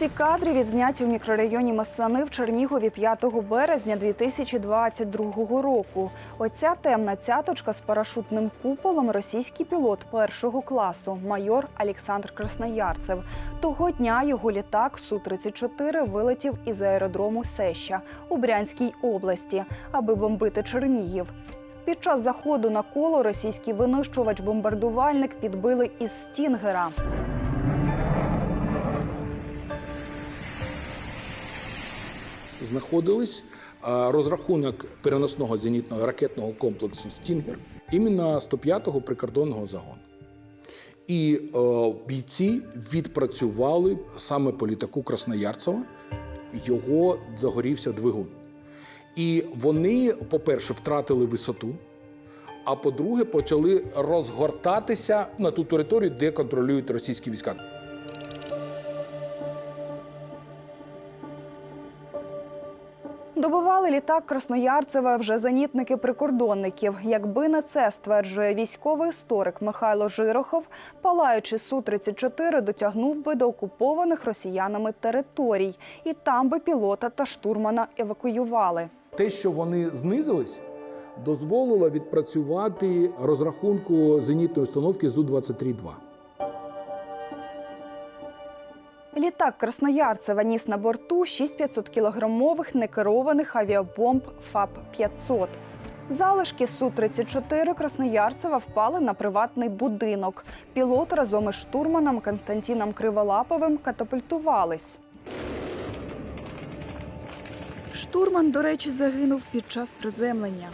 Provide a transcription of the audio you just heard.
Ці кадри відзняті у мікрорайоні Масани в Чернігові 5 березня 2022 року. Оця темна цяточка з парашутним куполом російський пілот першого класу, майор Олександр Красноярцев. Того дня його літак Су-34 вилетів із аеродрому Сеща у Брянській області, аби бомбити Чернігів. Під час заходу на коло російський винищувач-бомбардувальник підбили із Стінгера. Знаходились розрахунок переносного зенітного ракетного комплексу Стінгер іменно 105-го прикордонного загону. І е, бійці відпрацювали саме по літаку Красноярцева, його загорівся двигун. І вони, по-перше, втратили висоту, а по-друге, почали розгортатися на ту територію, де контролюють російські війська. Добивали літак Красноярцева вже зенітники прикордонників. Якби не це стверджує військовий історик Михайло Жирохов, палаючи Су-34 дотягнув би до окупованих росіянами територій, і там би пілота та штурмана евакуювали. Те, що вони знизились, дозволило відпрацювати розрахунку зенітної установки Зу-23-2. Літак Красноярцева ніс на борту 6 500-кілограмових некерованих авіабомб ФАП-500. Залишки Су-34 Красноярцева впали на приватний будинок. Пілот разом із штурманом Константином Криволаповим катапультувались. Штурман, до речі, загинув під час приземлення.